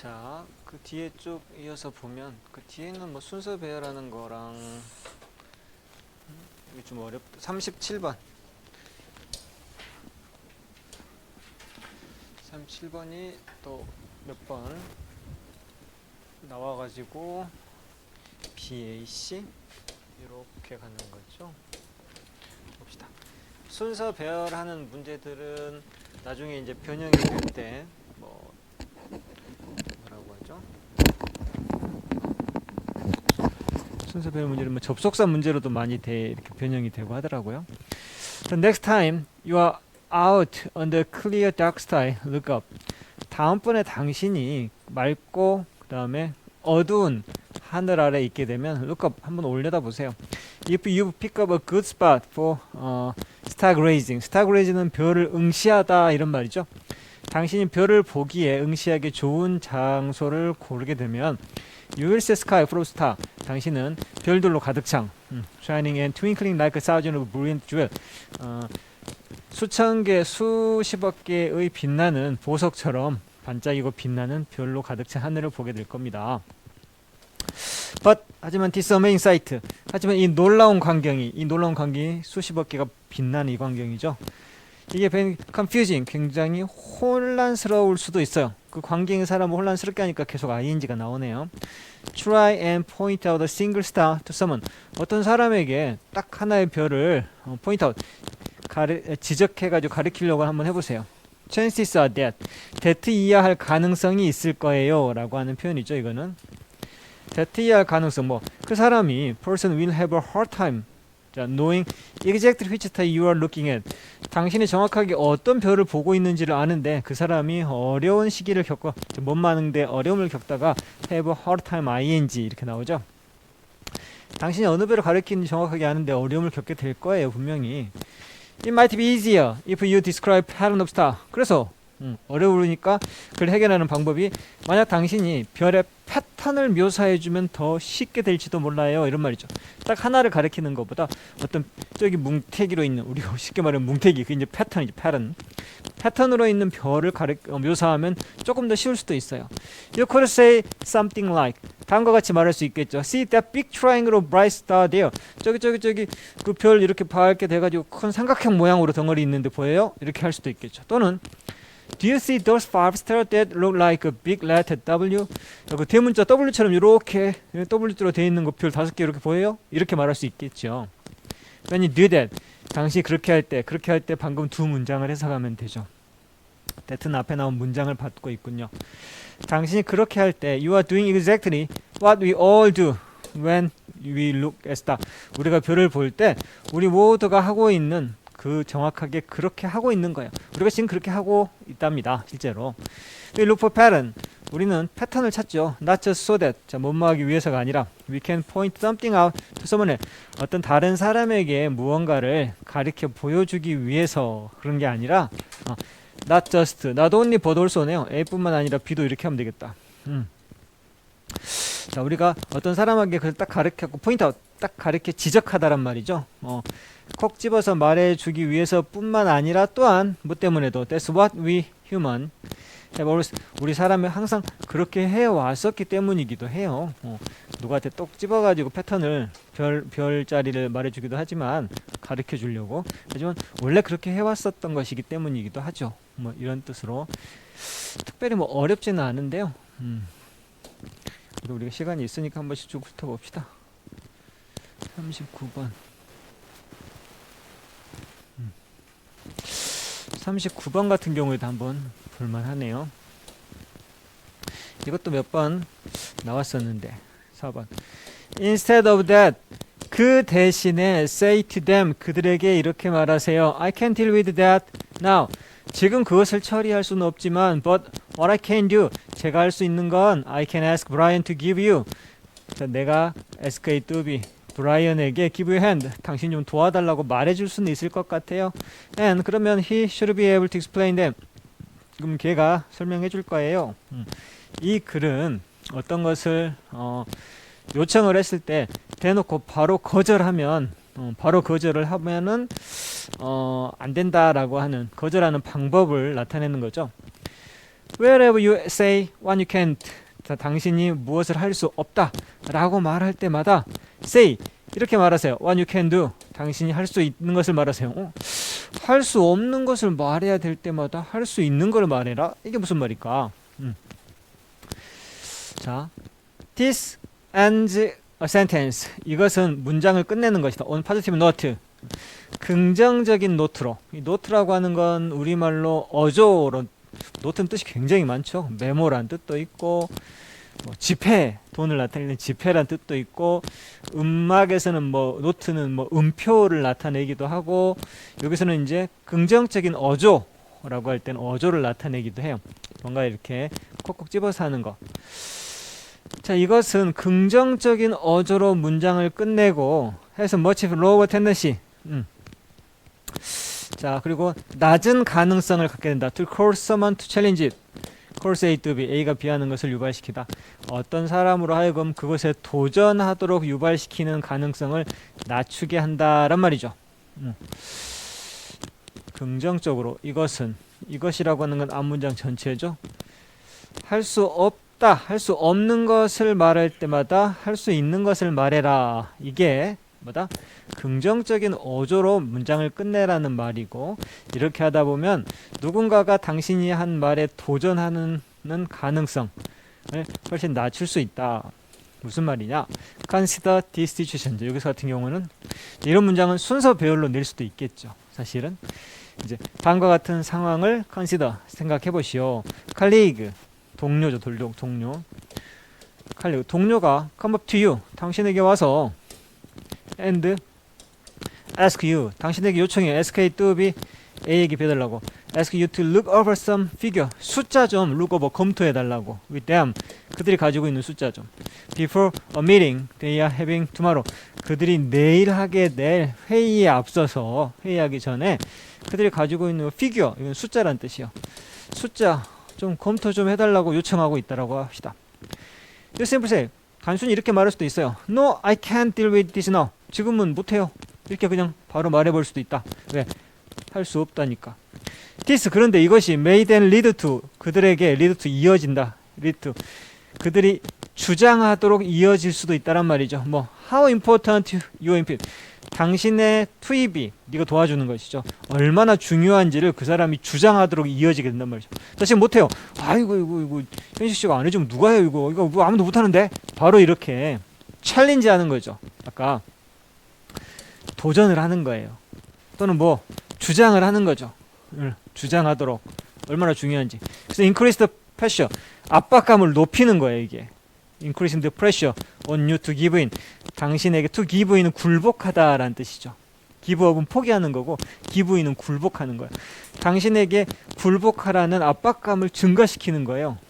자, 그 뒤에 쭉 이어서 보면 그 뒤에는 뭐 순서 배열하는 거랑 음, 이게 좀 어렵다. 37번. 37번이 또 몇 번 나와가지고 BAC 이렇게 가는 거죠. 봅시다. 순서 배열하는 문제들은 나중에 이제 변형이 될때 뭐 뭐라고 하죠? 순서 배열 문제는 뭐 접속사 문제로도 많이 돼 이렇게 변형이 되고 하더라고요. The next time you are out on the clear dark sky, look up. 다음번에 당신이 맑고 그다음에 어두운 하늘 아래 있게 되면 look up 한번 올려다 보세요. If you pick up a good spot for 어, stargazing, stargazing은 별을 응시하다 이런 말이죠. 당신이 별을 보기에 응시하기 좋은 장소를 고르게 되면 Full of star. 당신은 별들로 가득 찬 음, shining and twinkling like a thousand of brilliant jewel. 어, 수천 개, 수십억 개의 빛나는 보석처럼 반짝이고 빛나는 별로 가득 찬 하늘을 보게 될 겁니다. But 하지만 this amazing sight. 하지만 이 놀라운 광경이 이 놀라운 광경이 수십억 개가 빛나는 이 광경이죠. 이게 confusing, 굉장히 혼란스러울 수도 있어요. 그 광경이 사람을 혼란스럽게 하니까 계속 ing가 나오네요. Try and point out a single star to someone. 어떤 사람에게 딱 하나의 별을 어, point out, 가리, 지적해가지고 가리키려고 한번 해보세요. Chances are that, that 이야 할 가능성이 있을 거예요. 라고 하는 표현이죠, 이거는. that 이야 할 가능성, 뭐, 그 사람이, person will have a hard time. 자, knowing exactly which star you are looking at. 당신이 정확하게 어떤 별을 보고 있는지를 아는데 그 사람이 어려운 시기를 겪어 못 마는데 어려움을 겪다가 have a hard time ing 이렇게 나오죠. 당신이 어느 별을 가리키는지 정확하게 아는데 어려움을 겪게 될 거예요 분명히. It might be easier if you describe pattern of star. 그래서 음, 어려우니까 그걸 해결하는 방법이 만약 당신이 별의 패턴을 묘사해주면 더 쉽게 될지도 몰라요 이런 말이죠. 딱 하나를 가리키는 것보다 어떤 저기 뭉태기로 있는 우리가 쉽게 말하면 뭉태기 그 이제 패턴이죠 패턴 패턴으로 있는 별을 가리 어, 묘사하면 조금 더 쉬울 수도 있어요. You could say something like 다음과 같이 말할 수 있겠죠. See that big triangle of bright star there. 저기 저기 저기 그 별 이렇게 밝게 돼가지고 큰 삼각형 모양으로 덩어리 있는데 보여요? 이렇게 할 수도 있겠죠. 또는 Do you see those five stars that look like a big letter W? 그 대문자 W처럼 이렇게 W자로 되어 있는 거별 다섯 개 이렇게 보여요? 이렇게 말할 수 있겠죠. When you do that, 당시 그렇게 할 때, 그렇게 할 때 방금 두 문장을 해석하면 되죠. that는 앞에 나온 문장을 받고 있군요. 당신이 그렇게 할 때, you are doing exactly what we all do when we look at star. 우리가 별을 볼 때, 우리 모두가 하고 있는 그 정확하게 그렇게 하고 있는 거예요. 우리가 지금 그렇게 하고 있답니다. 실제로. We look. 우리는 패턴을 찾죠. Not just so that. 자, 못마하기 위해서가 아니라 we can point something out to someone. 어떤 다른 사람에게 무언가를 가리켜 보여주기 위해서 그런 게 아니라 어, not just. not only but also네요. A뿐만 아니라 B도 이렇게 하면 되겠다. 음. 자, 우리가 어떤 사람에게 그걸 딱 포인트 아웃 딱 가르쳐 지적하다란 말이죠. 어, 콕 집어서 말해주기 위해서뿐만 아니라 또한 뭐 때문에도 That's what we human have always 우리 사람이 항상 그렇게 해왔었기 때문이기도 해요. 어, 누구한테 똑 집어가지고 패턴을 별 별자리를 말해주기도 하지만 가르쳐 주려고 하지만 원래 그렇게 해왔었던 것이기 때문이기도 하죠. 뭐 이런 뜻으로 특별히 뭐 어렵지는 않은데요. 음. 우리가 시간이 있으니까 한 번씩 쭉 훑어봅시다. 39번. 음. 39번 같은 경우에도 한번 볼만하네요. 이것도 몇 번 나왔었는데 4번. Instead of that, 그 대신에 say to them, 그들에게 이렇게 말하세요. I can't deal with that now. 지금 그것을 처리할 수는 없지만, but what I can do, 제가 할 수 있는 건 I can ask Brian to give you. 자, 내가 SK 뚜비 브라이언에게 give you hand, 당신 좀 도와달라고 말해줄 수는 있을 것 같아요. And 그러면 he should be able to explain them. 그럼 걔가 설명해 줄 거예요. 음. 이 글은 어떤 것을 어, 요청을 했을 때 대놓고 바로 거절하면 어, 바로 거절을 하면은 어, 안 된다라고 하는 거절하는 방법을 나타내는 거죠. wherever you say what you can't 자, 당신이 무엇을 할 수 없다 라고 말할 때마다 say 이렇게 말하세요. What you can do. 당신이 할 수 있는 것을 말하세요. 어? 할수 없는 것을 말해야 될 때마다 할 수 있는 걸 말해라. 이게 무슨 말일까? 음. 자 this ends a sentence. 이것은 문장을 끝내는 것이다. On positive note. 긍정적인 노트로. 이 노트라고 하는 건 우리말로 어조로 노트는 뜻이 굉장히 많죠 메모란 뜻도 있고 뭐 지폐 돈을 나타내는 지폐란 뜻도 있고 음악에서는 뭐 노트는 뭐 음표를 나타내기도 하고 여기서는 이제 긍정적인 어조 라고 할 때는 어조를 나타내기도 해요 뭔가 이렇게 콕콕 집어서 하는 거 자, 이것은 긍정적인 어조로 문장을 끝내고 해서 much lower. 음. 자, 그리고 낮은 가능성을 갖게 된다. To cause someone to challenge it. cause A to B. A가 B하는 것을 유발시키다. 어떤 사람으로 하여금 그것에 도전하도록 유발시키는 가능성을 낮추게 한다란 말이죠. 음. 긍정적으로 이것은 이것이라고 하는 건 앞문장 전체죠. 할 수 없다, 할 수 없는 것을 말할 때마다 할 수 있는 것을 말해라. 이게 뭐다? 긍정적인 어조로 문장을 끝내라는 말이고 이렇게 하다 보면 누군가가 당신이 한 말에 도전하는 가능성을 훨씬 낮출 수 있다. 무슨 말이냐? Consider this situation. 여기서 같은 경우는 이런 문장은 순서 배열로 낼 수도 있겠죠. 사실은 이제 다음과 같은 상황을 consider 생각해 보시오. colleague 동료죠, 동료, 동료. colleague 동료가 come up to you 당신에게 와서 and ask you 당신에게 요청해 SK 뚜비 A에게 배달라고 ask you to look over some figure 숫자 좀 look over 검토해 달라고 with them 그들이 가지고 있는 숫자 좀 before a meeting they are having tomorrow 그들이 내일 하게 될 회의에 앞서서 회의하기 전에 그들이 가지고 있는 figure 이건 숫자란 뜻이요 숫자 좀 검토 좀 해달라고 요청하고 있다라고 합시다 You simply say 단순히 이렇게 말할 수도 있어요 No, I can't deal with this now 지금은 못해요. 이렇게 그냥 바로 말해볼 수도 있다. 왜? 할 수 없다니까. this 그런데 이것이 may then lead to 그들에게 lead to 이어진다. lead to. 그들이 주장하도록 이어질 수도 있다란 말이죠. 뭐 how important your input? 당신의 투입이 네가 도와주는 것이죠. 얼마나 중요한지를 그 사람이 주장하도록 이어지게 된단 말이죠. 자 지금 못해요. 아이고 이거 이거 현식 씨가 안 해주면 누가 해요 이거? 이거 뭐 아무도 못하는데? 바로 이렇게 챌린지 하는 거죠. 아까 도전을 하는 거예요. 또는 뭐 주장을 하는 거죠. 응, 주장하도록. 얼마나 중요한지. 그래서 increase the pressure. 압박감을 높이는 거예요 이게. increasing the pressure on you to give in. 당신에게 to give in은 굴복하다라는 뜻이죠. up은 포기하는 거고 in은 굴복하는 거예요 당신에게 굴복하라는 압박감을 증가시키는 거예요. 음.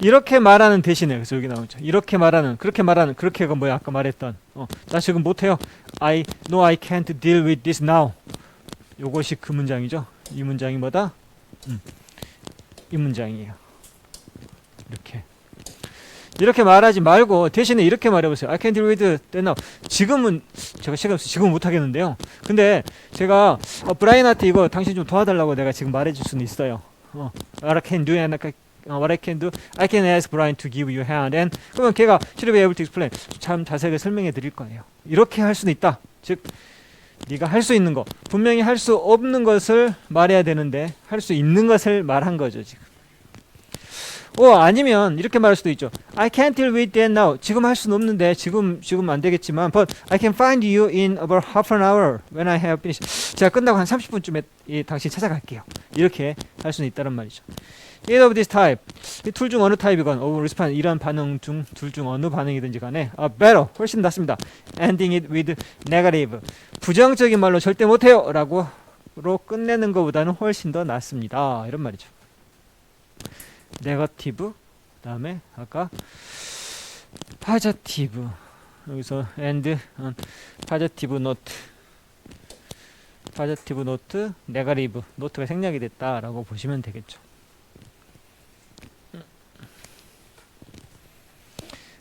이렇게 말하는 대신에 그래서 여기 나오죠 이렇게 말하는 그렇게 말하는 그렇게가 뭐야 아까 말했던 어, 나 지금 못해요 I know I can't deal with this now 요것이 그 문장이죠 이 문장이 뭐다 음. 이 문장이에요 이렇게 이렇게 말하지 말고 대신에 이렇게 말해보세요. I can deal with that now. 지금은 제가 시간 없어 지금은 못 하겠는데요. 근데 제가 어, 브라이언한테 이거 당신 좀 도와달라고 내가 지금 말해줄 수는 있어요. 어, I can do and I can, 어, what I can do, I can ask Brian to give you hand. And 그러면 걔가 should be able to explain. 참 자세하게 설명해 드릴 거예요. 이렇게 할 수는 있다. 즉 네가 할 수 있는 거 분명히 할 수 없는 것을 말해야 되는데 할 수 있는 것을 말한 거죠 지금. 어 아니면 이렇게 말할 수도 있죠. I can't deal with that now. 지금 할 수는 없는데 지금 지금 안 되겠지만, but I can find you in about half an hour when I have finished. 제가 끝나고 한 30분쯤에 이, 당신 찾아갈게요. 이렇게 할 수는 있다는 말이죠. Either of this type. 이 툴 중 어느 타입이건 of response 이런 반응 중 둘 중 어느 반응이든지 간에 아, better 훨씬 낫습니다. Ending it with negative. 부정적인 말로 절대 못해요라고 로 끝내는 것보다는 훨씬 더 낫습니다. 이런 말이죠. 네거티브 그다음에 아까 파저티브. 여기서 and 파저티브 노트 파저티브 노트 네가리브. 노트가 생략이 됐다라고 보시면 되겠죠.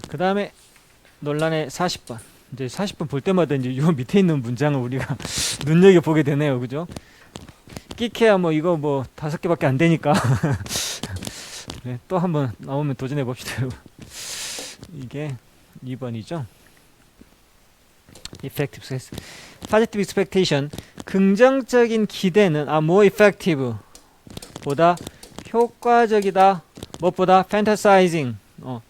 그 다음에 논란의 40번. 이제 40번 볼 때마다 이제 요 밑에 있는 문장을 우리가 눈여겨 보게 되네요, 그죠? 끼케야 뭐 이거 뭐 다섯 개밖에 안 되니까 네, 또 한번 나오면 도전해 봅시다. 이게 2번이죠. effective success. positive expectation. 긍정적인 기대는 아 more effective 보다 효과적이다. 무엇보다 fantasizing. 어.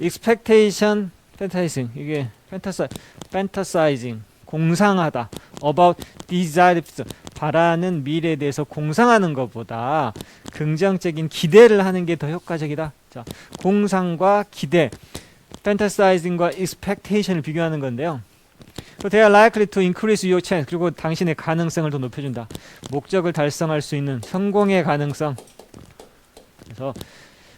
expectation fantasizing. 이게 fantasi fantasizing. 공상하다. about desired 바라는 미래에 대해서 공상하는 것보다 긍정적인 기대를 하는 게 더 효과적이다. 자, 공상과 기대, fantasizing과 expectation을 비교하는 건데요. They are likely to increase your chance. 그리고 당신의 가능성을 더 높여준다. 목적을 달성할 수 있는 성공의 가능성. 그래서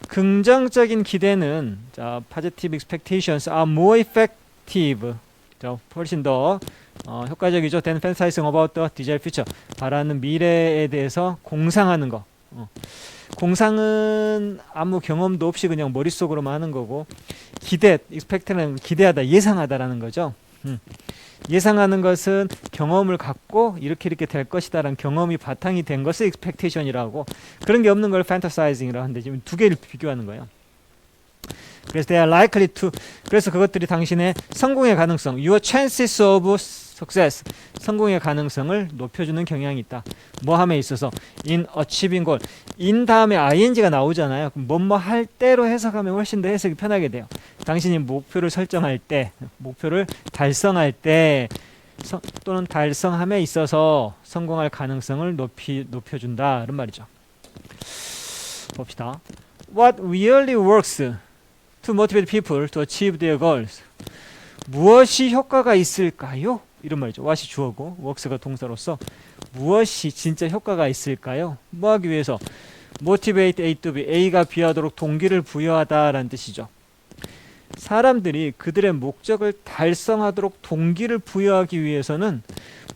긍정적인 기대는 자, positive expectations are more effective. 자, 훨씬 더 어, 효과적이죠. than fantasizing about the desired future. 바라는 미래에 대해서 공상하는 거. 어. 공상은 아무 경험도 없이 그냥 머릿속으로만 하는 거고 기대, expect는 기대하다, 예상하다라는 거죠. 음. 예상하는 것은 경험을 갖고 이렇게 이렇게 될 것이다라는 경험이 바탕이 된 것을 expectation이라고 그런 게 없는 걸 fantasizing이라고 하는데 지금 두 개를 비교하는 거예요. 그래서 they are likely to 그래서 그것들이 당신의 성공의 가능성 your chances of success 성공의 가능성을 높여주는 경향이 있다. 뭐 함에 있어서 in achieving goal in 다음에 ing가 나오잖아요. 뭐뭐 할 때로 해석하면 훨씬 더 해석이 편하게 돼요. 당신이 목표를 설정할 때 목표를 달성할 때 성, 또는 달성함에 있어서 성공할 가능성을 높이 높여준다 이런 말이죠. 봅시다. What really works to motivate people to achieve their goals? 무엇이 효과가 있을까요? 이런 말이죠. what이 주어고 works가 동사로서 무엇이 진짜 효과가 있을까요? 뭐 하기 위해서 motivate A to B, A가 B하도록 동기를 부여하다라는 뜻이죠. 사람들이 그들의 목적을 달성하도록 동기를 부여하기 위해서는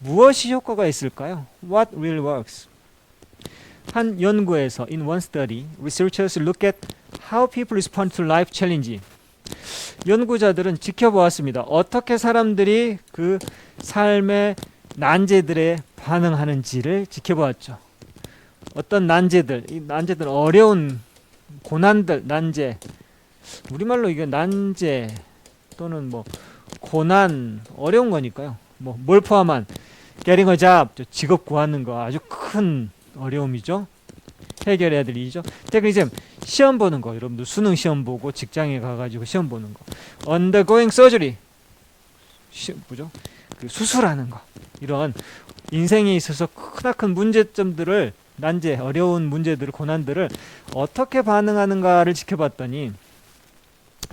무엇이 효과가 있을까요? What really works? 한 연구에서 in one study, researchers look at how people respond to life challenge. 연구자들은 지켜보았습니다. 어떻게 사람들이 그 삶의 난제들에 반응하는지를 지켜보았죠. 어떤 난제들, 이 난제들 어려운 고난들, 난제. 우리말로 이게 난제 또는 뭐 고난 어려운 거니까요. 뭐 뭘 포함한 getting a job 직업 구하는 거 아주 큰 어려움이죠. 해결해야 될 일이죠. 테크니즘 시험 보는 거 여러분들 수능 시험 보고 직장에 가가지고 시험 보는 거. undergoing surgery 시, 뭐죠? 그 수술하는 거 이런 인생에 있어서 크나큰 문제점들을 난제 어려운 문제들을 고난들을 어떻게 반응하는가를 지켜봤더니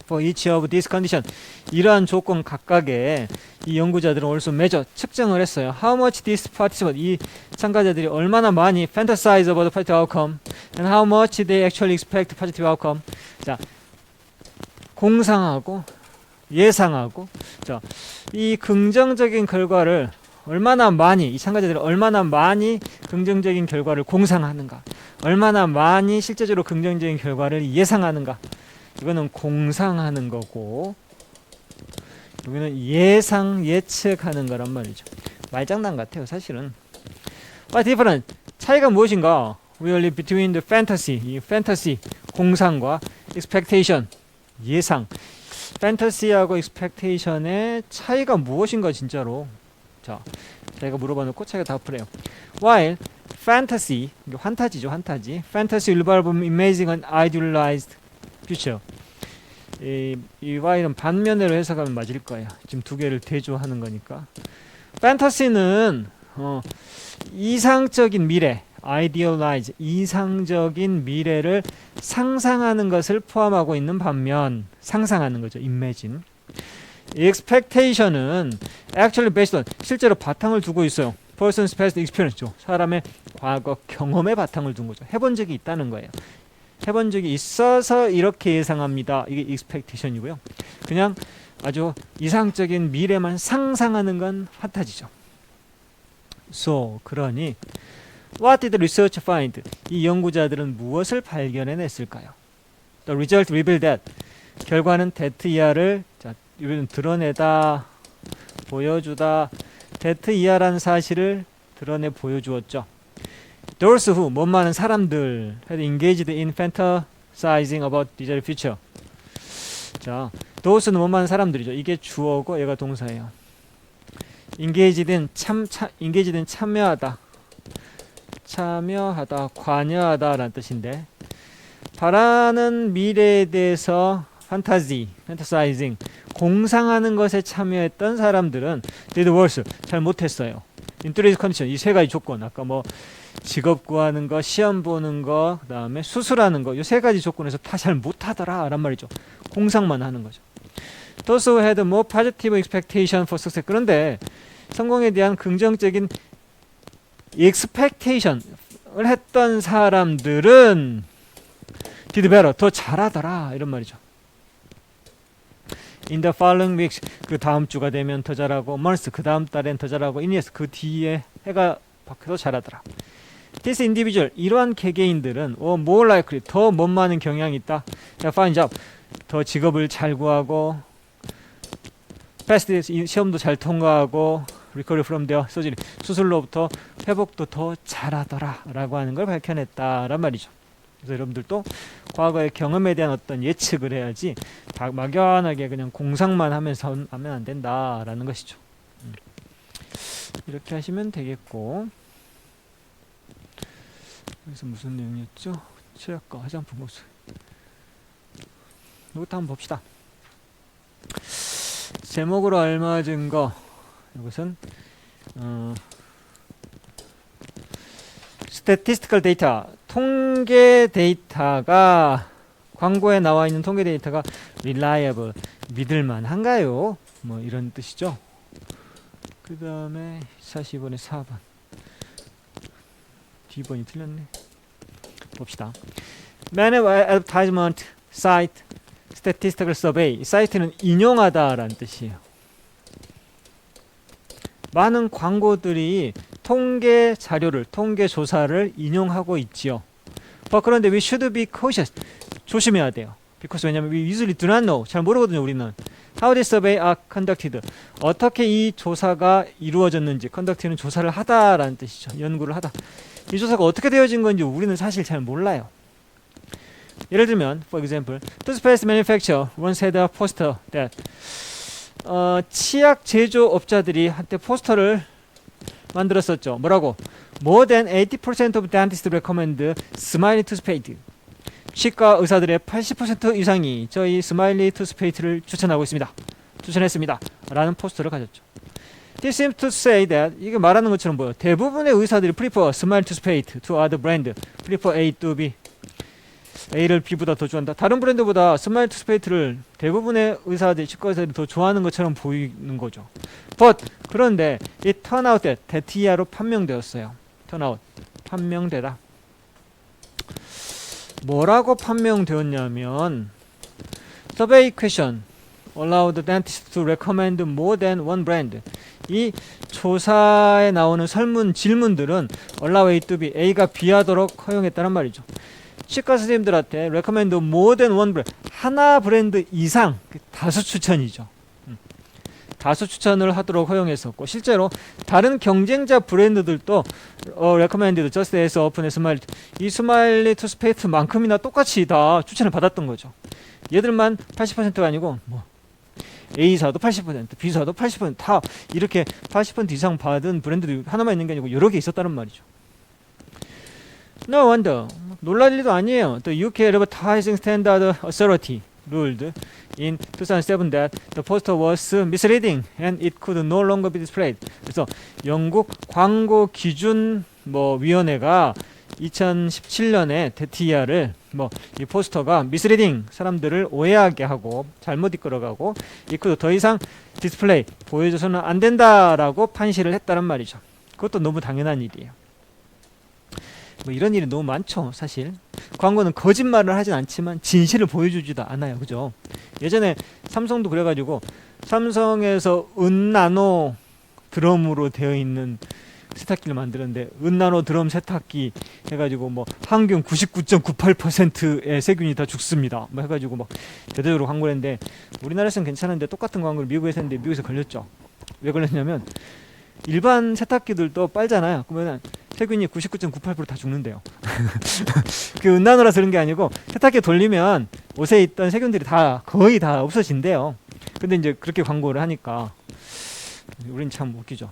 for each of these condition 이러한 조건 각각의 이 연구자들은 also measure 측정을 했어요. How much these participants 이 참가자들이 얼마나 많이 fantasize about the positive outcome and how much they actually expect positive outcome. 자 공상하고 예상하고 자 이 긍정적인 결과를 얼마나 많이 이 참가자들이 얼마나 많이 긍정적인 결과를 공상하는가 얼마나 많이 실제적으로 긍정적인 결과를 예상하는가 이거는 공상하는 거고 여기는 예상 예측하는 거란 말이죠. 말장난 같아요, 사실은. What different? 차이가 무엇인가? Really between the fantasy, 이 fantasy 공상과 expectation 예상. fantasy하고 expectation의 차이가 무엇인가 진짜로. 자, 제가 물어봐 놓고 차이가 다 풀어요. While fantasy, 환타지죠, 환타지. fantasy will involve imagining future. 이, 이 Y는 반면으로 해석하면 맞을 거예요. 지금 두 개를 대조하는 거니까. 판타시는 어, 이상적인 미래, idealize, 이상적인 미래를 상상하는 것을 포함하고 있는 반면 상상하는 거죠. imagine. expectation은 actually based on 실제로 바탕을 두고 있어요. person's past experience죠. 사람의 과거 경험에 바탕을 둔 거죠. 해본 적이 있다는 거예요. 해본 적이 있어서 이렇게 예상합니다. 이게 expectation이고요. 그냥 아주 이상적인 미래만 상상하는 건 판타지죠. So 그러니 What did the research find? 이 연구자들은 무엇을 발견해냈을까요? The result revealed that 결과는 that 이하를 자, 이거는 드러내다, 보여주다, that 이하라는 사실을 드러내 보여주었죠. Those who, 못 많은 사람들 had engaged in fantasizing about desired future. 자, those는 뭐만 사람들이죠. 이게 주어고 얘가 동사예요. engage된 참, 참 engage된 참여하다. 참여하다, 관여하다라는 뜻인데 바라는 미래에 대해서 판타지, fantasizing, 공상하는 것에 참여했던 사람들은 did worse, 잘 못했어요. in today's condition, 이 세 가지 조건, 아까 뭐 직업 구하는 거, 시험 보는 거, 그 다음에 수술하는 거, 이 세 가지 조건에서 다 잘 못하더라, 란 말이죠. 공상만 하는 거죠. Those who had more positive expectation for success. 그런데 성공에 대한 긍정적인 expectation을 했던 사람들은 did better, 더 잘하더라, 이런 말이죠. In the following weeks, 그 다음 주가 되면 더 잘하고, months, 그 다음 달엔 더 잘하고, in years, 그 뒤에 해가 바뀌어도 잘하더라. This individual, 이러한 개개인들은 or more likely, 더 못많은 경향이 있다. 자, find job, 더 직업을 잘 구하고, 이 시험도 잘 통과하고, recover from their surgery, 수술로부터 회복도 더 잘하더라. 라고 하는 걸 밝혀냈다란 말이죠. 그래서 여러분들도 과거의 경험에 대한 어떤 예측을 해야지 다 막연하게 그냥 공상만 하면서 하면 안 된다라는 것이죠. 음. 이렇게 하시면 되겠고 그래서 무슨 내용이었죠? 최악과 화장품 고수 이것도 한번 봅시다. 제목으로 알맞은 거 이것은 어, statistical data 통계 데이터가 광고에 나와 있는 통계 데이터가 reliable 믿을만 한가요? 뭐 이런 뜻이죠. 그 다음에 42번에 4번 D번이 틀렸네. 봅시다. Many advertisement site statistical survey 사이트는 인용하다라는 뜻이에요. 많은 광고들이 통계 자료를 통계 조사를 인용하고 있지요. 어, 그런데 we should be cautious. 조심해야 돼요. because 왜냐면 we usually do not know. 잘 모르거든요, 우리는. How the survey are conducted. 어떻게 이 조사가 이루어졌는지 conduct는 조사를 하다라는 뜻이죠. 연구를 하다. 이 조사가 어떻게 되어진 건지 우리는 사실 잘 몰라요. 예를 들면, for example, toothpaste manufacturer once had a poster that 어, 치약 제조업자들이 한때 포스터를 만들었었죠. 뭐라고? More than 80% of dentists recommend smiley toothpaste. 치과 의사들의 80% 이상이 저희 스마일리 투스페이트를 추천하고 있습니다. 추천했습니다. 라는 포스터를 가졌죠. This seems to say that 이게 말하는 것처럼 보여. 대부분의 의사들이 prefer smile toothpaste to other brand. prefer A to B. A를 B보다 더 좋아한다. 다른 브랜드보다 스마일 투 스페이트를 대부분의 의사들, 치과 의사들이 더 좋아하는 것처럼 보이는 거죠. But 그런데 이 out that 데티아로 판명되었어요. out 판명되다. 뭐라고 판명되었냐면 survey question allow the dentist to recommend more than one brand. 이 조사에 나오는 설문 질문들은 to B, A가 B하도록 허용했다는 말이죠. 치과 선생님들한테 more than one brand, 하나 브랜드 이상, 그 다수 추천이죠. 음. 다수 추천을 하도록 허용했었고 실제로 다른 경쟁자 브랜드들도 어, as often as smiley 이 스마일리 투스페이트만큼이나 똑같이 다 추천을 받았던 거죠. 얘들만 80%가 아니고 뭐 A사도 80%, B사도 80%다 이렇게 80% 이상 받은 브랜드도 하나만 있는 게 아니고 여러 개 있었다는 말이죠. No wonder. 놀랄 일도 아니에요. The UK Advertising Standard Authority ruled in 2007 that the poster was misleading and it could no longer be displayed. 그래서 영국 광고 기준 뭐 위원회가 2017년에 데티아를 뭐 이 포스터가 미스리딩 사람들을 오해하게 하고 잘못 이끌어가고 이크도 더 이상 디스플레이 보여줘서는 안 된다라고 판시를 했다는 말이죠. 그것도 너무 당연한 일이에요. 뭐 이런 일이 너무 많죠, 사실. 광고는 거짓말을 하진 않지만 진실을 보여주지도 않아요, 그죠? 예전에 삼성도 그래가지고 삼성에서 은나노 드럼으로 되어 있는 세탁기를 만드는데 은나노 드럼 세탁기 해가지고 뭐 항균 99.98%의 세균이 다 죽습니다. 뭐 해가지고 막 대대적으로 광고를 했는데 우리나라에서는 괜찮은데 똑같은 광고를 미국에서 했는데 미국에서 걸렸죠. 왜 걸렸냐면 일반 세탁기들도 빨잖아요. 그러면 세균이 99.98%다 죽는데요. 그 은난우라서 그런 게 아니고 세탁기 돌리면 옷에 있던 세균들이 다 거의 다 없어진대요. 근데 이제 그렇게 광고를 하니까 우린 참 웃기죠.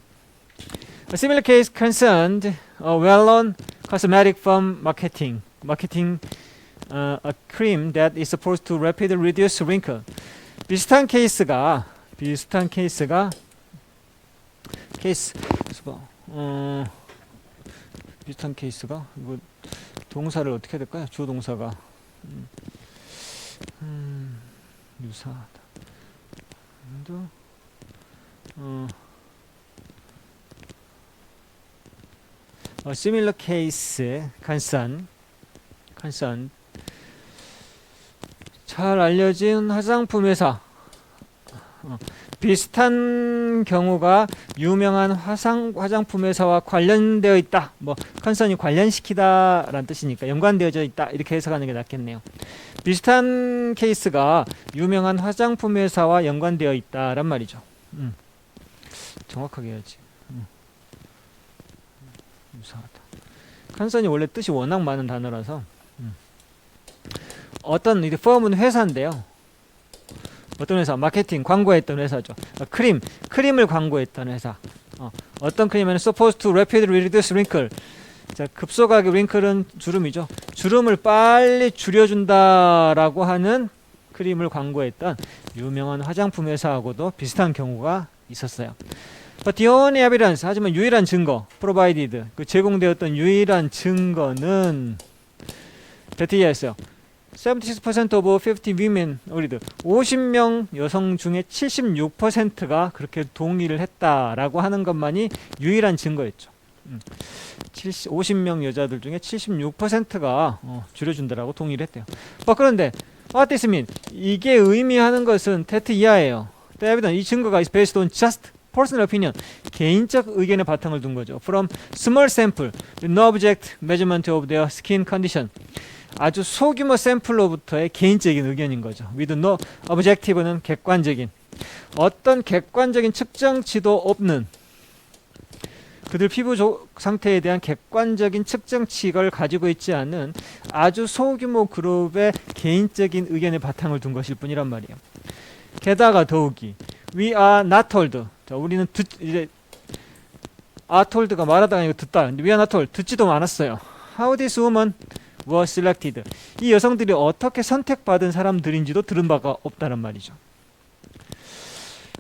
A similar case concerned a well-known cosmetic firm marketing marketing uh, a cream that is supposed to rapidly reduce wrinkle. 비슷한 케이스가 비슷한 케이스가 케이스. 어, 비슷한 케이스가 이거 동사를 어떻게 해야 될까요? 주어 동사가 음, 음, 유사하다. 또, 어, similar case concern concern 잘 알려진 화장품 회사 어, 비슷한 경우가 유명한 화상 화장품 회사와 관련되어 있다. 뭐 컨선이 관련시키다 라는 뜻이니까 연관되어져 있다. 이렇게 해석하는 게 낫겠네요. 비슷한 케이스가 유명한 화장품 회사와 연관되어 있다란 말이죠. 음. 정확하게 해야지. 음. 유사하다. 컨선이 원래 뜻이 워낙 많은 단어라서 음. 어떤 이 펌은 회사인데요. 어떤 회사? 마케팅, 광고했던 회사죠. 어, 크림, 크림을 광고했던 회사. 어, 어떤 크림에는 supposed to rapidly reduce wrinkle. 자, 급속하게 링클은 주름이죠. 주름을 빨리 줄여준다라고 하는 크림을 광고했던 유명한 화장품 회사하고도 비슷한 경우가 있었어요. But the only evidence, 하지만 유일한 증거, provided, 그 제공되었던 유일한 증거는 베티야였어요. 76% of 50 women agreed. 50명 여성 중에 76%가 그렇게 동의를 했다라고 하는 것만이 유일한 증거였죠. 음. 70, 50명 여자들 중에 76%가 어, 줄여준다라고 동의를 했대요. 뭐 그런데 what this mean? 이게 의미하는 것은 테트 이하예요. Evidence, 이 증거가 is based on just personal opinion, 개인적 의견의 바탕을 둔 거죠. From small sample, no object measurement of their skin condition. 아주 소규모 샘플로부터의 개인적인 의견인 거죠. with no objective는 객관적인 어떤 객관적인 측정치도 없는 그들 피부 조, 상태에 대한 객관적인 측정치를 가지고 있지 않은 아주 소규모 그룹의 개인적인 의견의 바탕을 둔 것일 뿐이란 말이에요. 게다가 더욱이 we are not told. 자, 우리는 듣 이제 are told가 말하다가 아니고 듣다. we are not told. 듣지도 않았어요. How this woman were selected. 이 여성들이 어떻게 선택받은 사람들인지도 들은 바가 없다는 말이죠.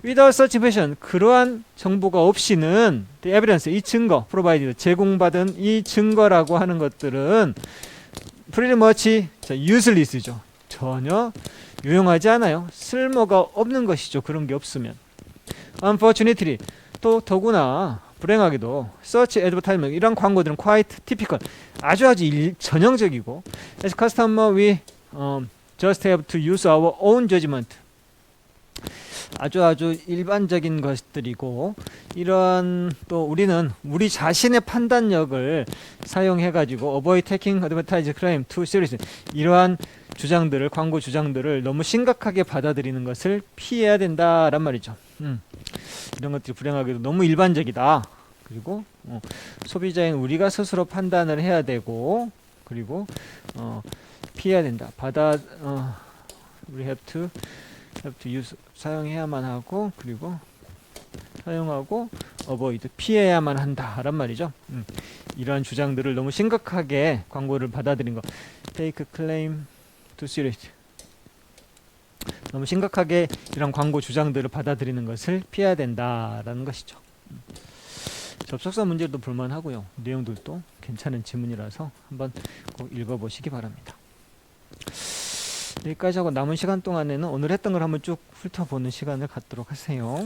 Without such information, 그러한 정보가 없이는 the evidence, 이 증거, provided, 제공받은 이 증거라고 하는 것들은 pretty much useless죠. 전혀 유용하지 않아요. 쓸모가 없는 것이죠. 그런 게 없으면. Unfortunately, 또 더구나 불행하게도 search advertisement 이런 광고들은 quite typical 아주 아주 일, 전형적이고 as customer we um, just have to use our own judgment 아주 아주 일반적인 것들이고 이런 또 우리는 우리 자신의 판단력을 사용해 가지고 avoid taking advertising claim too seriously 이러한 주장들을 광고 주장들을 너무 심각하게 받아들이는 것을 피해야 된다란 말이죠. 음. 이런 것들이 불행하게도 너무 일반적이다. 그리고 어, 소비자인 우리가 스스로 판단을 해야 되고 그리고 어, 피해야 된다. 받아 어, we have to to use 사용해야만 하고 그리고 사용하고 avoid 피해야만 한다란 말이죠. 음. 이러한 주장들을 너무 심각하게 광고를 받아들인 거. take claim to serious. 너무 심각하게 이런 광고 주장들을 받아들이는 것을 피해야 된다라는 것이죠. 음. 접속사 문제도 볼만하고요. 내용들도 괜찮은 지문이라서 한번 꼭 읽어보시기 바랍니다. 여기까지 하고 남은 시간 동안에는 오늘 했던 걸 한번 쭉 훑어보는 시간을 갖도록 하세요.